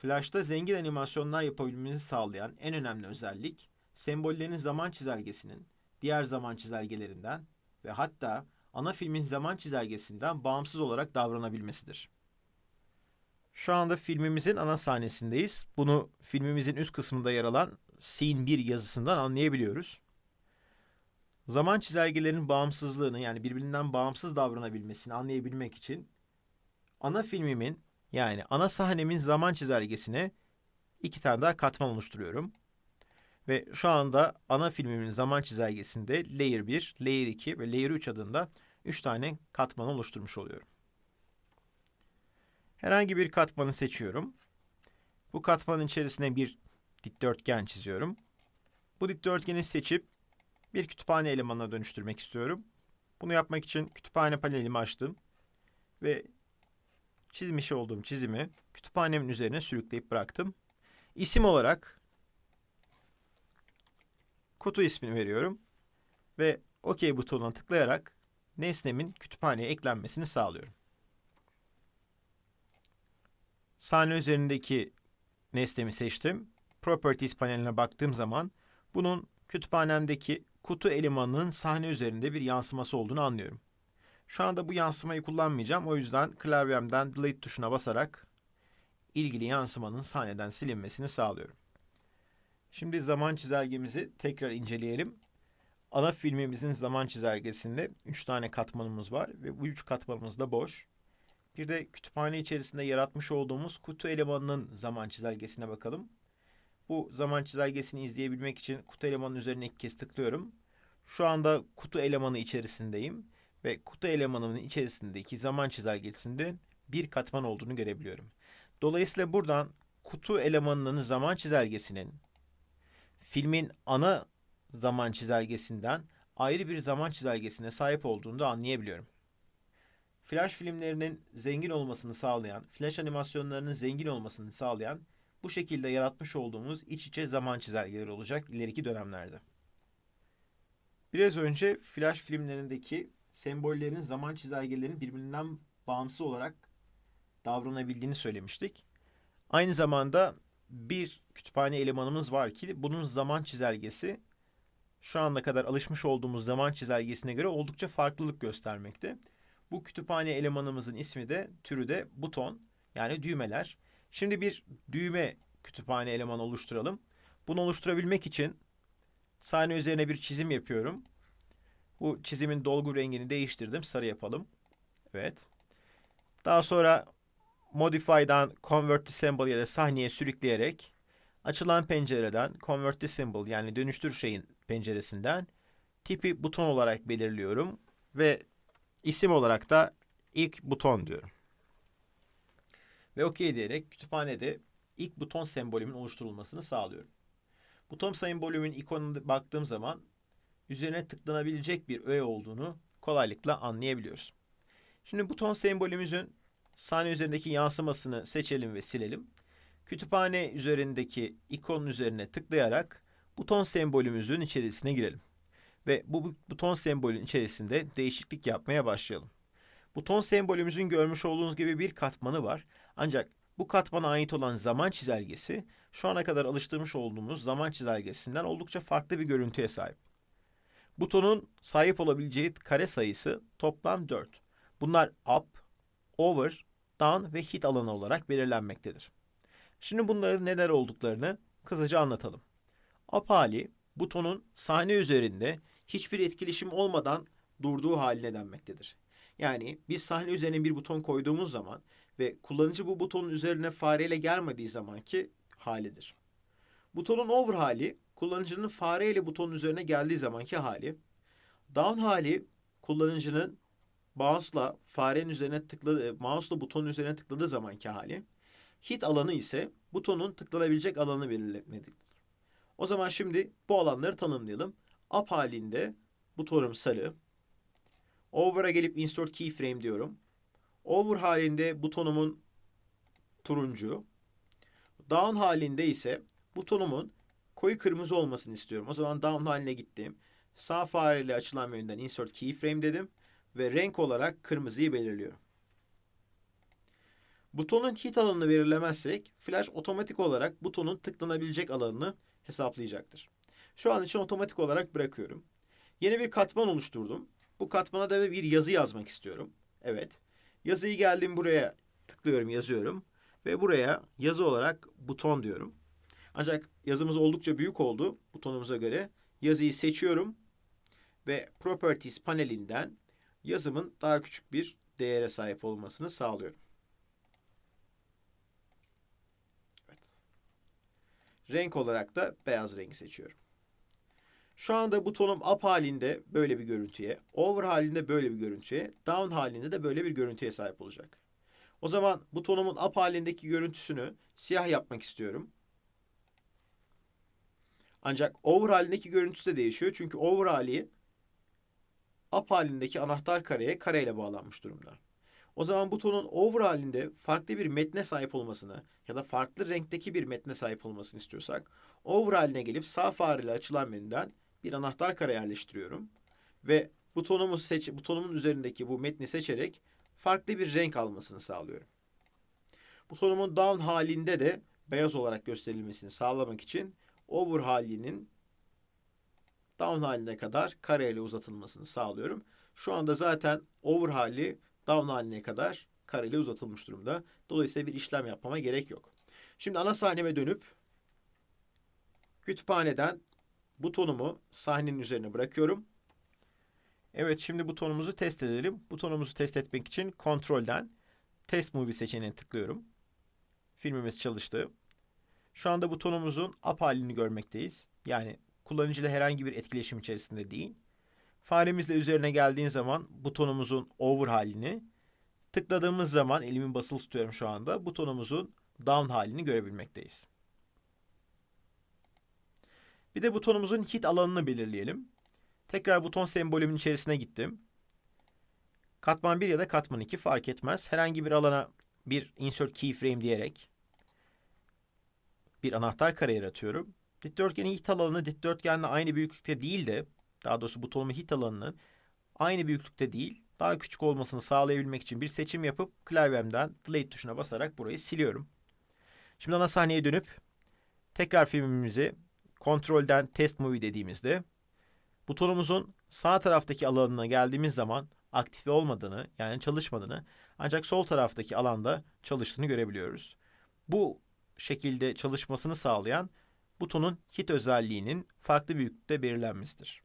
Flash'ta zengin animasyonlar yapabilmenizi sağlayan en önemli özellik, sembollerin zaman çizelgesinin diğer zaman çizelgelerinden ve hatta ana filmin zaman çizelgesinden bağımsız olarak davranabilmesidir. Şu anda filmimizin ana sahnesindeyiz. Bunu filmimizin üst kısmında yer alan Scene 1 yazısından anlayabiliyoruz. Zaman çizelgelerinin bağımsızlığını yani birbirinden bağımsız davranabilmesini anlayabilmek için ana filmimin yani ana sahnemin zaman çizelgesine iki tane daha katman oluşturuyorum. Ve şu anda ana filmimin zaman çizelgesinde Layer 1, Layer 2 ve Layer 3 adında 3 tane katman oluşturmuş oluyorum. Herhangi bir katmanı seçiyorum. Bu katmanın içerisine bir dikdörtgen çiziyorum. Bu dikdörtgeni seçip bir kütüphane elemanına dönüştürmek istiyorum. Bunu yapmak için kütüphane panelimi açtım ve çizmiş olduğum çizimi kütüphanemin üzerine sürükleyip bıraktım. İsim olarak kutu ismini veriyorum ve OK butonuna tıklayarak nesnemin kütüphaneye eklenmesini sağlıyorum. Sahne üzerindeki nesnemi seçtim. Properties paneline baktığım zaman bunun kütüphanemdeki kutu elemanının sahne üzerinde bir yansıması olduğunu anlıyorum. Şu anda bu yansımayı kullanmayacağım. O yüzden klavyemden delete tuşuna basarak ilgili yansımanın sahneden silinmesini sağlıyorum. Şimdi zaman çizelgemizi tekrar inceleyelim. Ana filmimizin zaman çizelgesinde 3 tane katmanımız var ve bu 3 katmanımız da boş. Bir de kütüphane içerisinde yaratmış olduğumuz kutu elemanının zaman çizelgesine bakalım. Bu zaman çizelgesini izleyebilmek için kutu elemanının üzerine iki kez tıklıyorum. Şu anda kutu elemanı içerisindeyim ve kutu elemanının içerisindeki zaman çizelgesinde bir katman olduğunu görebiliyorum. Dolayısıyla buradan kutu elemanının zaman çizelgesinin filmin ana zaman çizelgesinden ayrı bir zaman çizelgesine sahip olduğunu da anlayabiliyorum. Flash filmlerinin zengin olmasını sağlayan, flash animasyonlarının zengin olmasını sağlayan bu şekilde yaratmış olduğumuz iç içe zaman çizelgeleri olacak ileriki dönemlerde. Biraz önce flash filmlerindeki sembollerin zaman çizelgelerinin birbirinden bağımsız olarak davranabildiğini söylemiştik. Aynı zamanda bir kütüphane elemanımız var ki bunun zaman çizelgesi şu ana kadar alışmış olduğumuz zaman çizelgesine göre oldukça farklılık göstermekte. Bu kütüphane elemanımızın ismi de türü de buton yani düğmeler. Şimdi bir düğme kütüphane elemanı oluşturalım. Bunu oluşturabilmek için sahne üzerine bir çizim yapıyorum. Bu çizimin dolgu rengini değiştirdim. Sarı yapalım. Evet. Daha sonra Modify'dan Convert to Symbol ya da sahneye sürükleyerek açılan pencereden Convert to Symbol yani dönüştür şeyin penceresinden tipi buton olarak belirliyorum ve isim olarak da ilk buton diyorum. Ve OK diyerek kütüphanede ilk buton sembolümün oluşturulmasını sağlıyorum. Buton sembolümün ikonuna baktığım zaman üzerine tıklanabilecek bir öğe olduğunu kolaylıkla anlayabiliyoruz. Şimdi buton sembolümüzün sahne üzerindeki yansımasını seçelim ve silelim. Kütüphane üzerindeki ikonun üzerine tıklayarak buton sembolümüzün içerisine girelim. Ve bu buton sembolün içerisinde değişiklik yapmaya başlayalım. Buton sembolümüzün görmüş olduğunuz gibi bir katmanı var. Ancak bu katmana ait olan zaman çizelgesi şu ana kadar alıştırmış olduğumuz zaman çizelgesinden oldukça farklı bir görüntüye sahip. Butonun sahip olabileceği kare sayısı toplam 4. Bunlar up, over, down ve hit alanı olarak belirlenmektedir. Şimdi bunların neler olduklarını kısaca anlatalım. Up hali butonun sahne üzerinde hiçbir etkileşim olmadan durduğu haline denmektedir. Yani biz sahne üzerine bir buton koyduğumuz zaman ve kullanıcı bu butonun üzerine fareyle gelmediği zamanki halidir. Butonun over hali kullanıcının fareyle butonun üzerine geldiği zamanki hali. Down hali kullanıcının mouse'la farenin üzerine tıkladığı, mouse'la butonun üzerine tıkladığı zamanki hali. Hit alanı ise butonun tıklanabilecek alanı belirlemektedir. O zaman şimdi bu alanları tanımlayalım. Up halinde butonum sarı. Over'a gelip insert keyframe diyorum. Over halinde butonumun turuncu. Down halinde ise butonumun koyu kırmızı olmasını istiyorum. O zaman down haline gittim. Sağ fareyle açılan yönden insert keyframe dedim ve renk olarak kırmızıyı belirliyorum. Butonun hit alanını belirlemezsek Flash otomatik olarak butonun tıklanabilecek alanını hesaplayacaktır. Şu an için otomatik olarak bırakıyorum. Yeni bir katman oluşturdum. Bu katmana da bir yazı yazmak istiyorum. Evet. Yazıyı geldim buraya tıklıyorum, yazıyorum ve buraya yazı olarak buton diyorum. Ancak yazımız oldukça büyük oldu butonumuza göre. Yazıyı seçiyorum ve Properties panelinden yazımın daha küçük bir değere sahip olmasını sağlıyorum. Evet. Renk olarak da beyaz rengi seçiyorum. Şu anda butonum up halinde böyle bir görüntüye, over halinde böyle bir görüntüye, down halinde de böyle bir görüntüye sahip olacak. O zaman butonumun up halindeki görüntüsünü siyah yapmak istiyorum. Ancak over halindeki görüntüsü de değişiyor. Çünkü over hali up halindeki anahtar kareye kareyle bağlanmış durumda. O zaman butonun over halinde farklı bir metne sahip olmasını ya da farklı renkteki bir metne sahip olmasını istiyorsak over haline gelip sağ fareyle açılan menüden bir anahtar kare yerleştiriyorum ve butonumu seç butonumun üzerindeki bu metni seçerek farklı bir renk almasını sağlıyorum. Butonumun down halinde de beyaz olarak gösterilmesini sağlamak için over halinin down haline kadar kareyle uzatılmasını sağlıyorum. Şu anda zaten over hali down haline kadar kareyle uzatılmış durumda. Dolayısıyla bir işlem yapmama gerek yok. Şimdi ana sahneme dönüp kütüphaneden butonumu sahnenin üzerine bırakıyorum. Evet şimdi butonumuzu test edelim. Butonumuzu test etmek için kontrolden test movie seçeneğine tıklıyorum. Filmimiz çalıştı. Şu anda butonumuzun up halini görmekteyiz. Yani kullanıcıyla herhangi bir etkileşim içerisinde değil. Faremizle üzerine geldiğin zaman butonumuzun over halini, tıkladığımız zaman elimin basılı tutuyorum şu anda. Butonumuzun down halini görebilmekteyiz. Bir de butonumuzun hit alanını belirleyelim. Tekrar buton sembolümün içerisine gittim. Katman 1 ya da katman 2 fark etmez. Herhangi bir alana bir insert keyframe diyerek bir anahtar kare yaratıyorum. Dikdörtgenin hit alanını dikdörtgenle aynı büyüklükte değil de daha doğrusu butonumun hit alanının aynı büyüklükte değil daha küçük olmasını sağlayabilmek için bir seçim yapıp klavyemden delete tuşuna basarak burayı siliyorum. Şimdi ana sahneye dönüp tekrar filmimizi kontrolden test movie dediğimizde butonumuzun sağ taraftaki alanına geldiğimiz zaman aktive olmadığını yani çalışmadığını ancak sol taraftaki alanda çalıştığını görebiliyoruz. Bu şekilde çalışmasını sağlayan butonun hit özelliğinin farklı büyüklükte belirlenmesidir.